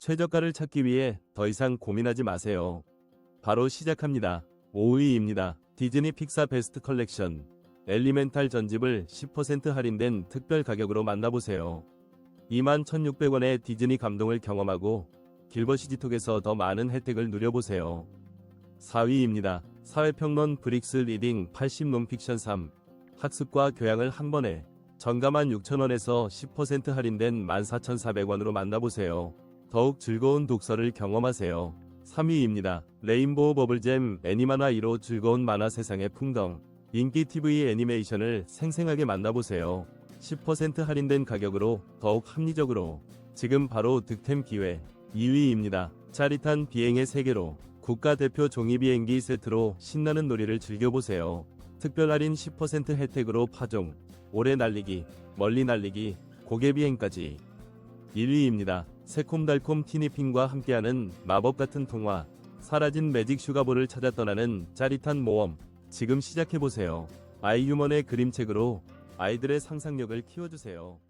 최저가를 찾기 위해 더 이상 고민하지 마세요. 바로 시작합니다. 5위입니다. 디즈니 픽사 베스트 컬렉션 엘리멘탈 전집을 10% 할인된 특별 가격으로 만나보세요. 21,600원의 디즈니 감동을 경험하고 길버시지톡에서 더 많은 혜택을 누려보세요. 4위입니다. 사회평론 브릭스 리딩 80 논픽션 3 학습과 교양을 한 번에 정가만 6,000원에서 10% 할인된 14,400원으로 만나보세요. 더욱 즐거운 독서를 경험하세요. 3위입니다. 레인보우 버블잼 애니만화 2로 즐거운 만화 세상의 풍덩. 인기 TV 애니메이션을 생생하게 만나보세요. 10% 할인된 가격으로 더욱 합리적으로 지금 바로 득템 기회. 2위입니다. 짜릿한 비행의 세계로 국가대표 종이비행기 세트로 신나는 놀이를 즐겨보세요. 특별 할인 10% 혜택으로 파종, 오래 날리기, 멀리 날리기, 고개 비행까지. 1위입니다. 새콤달콤 티니핑과 함께하는 마법 같은 통화, 사라진 매직 슈가볼을 찾아 떠나는 짜릿한 모험. 지금 시작해보세요. 아이유먼의 그림책으로 아이들의 상상력을 키워주세요.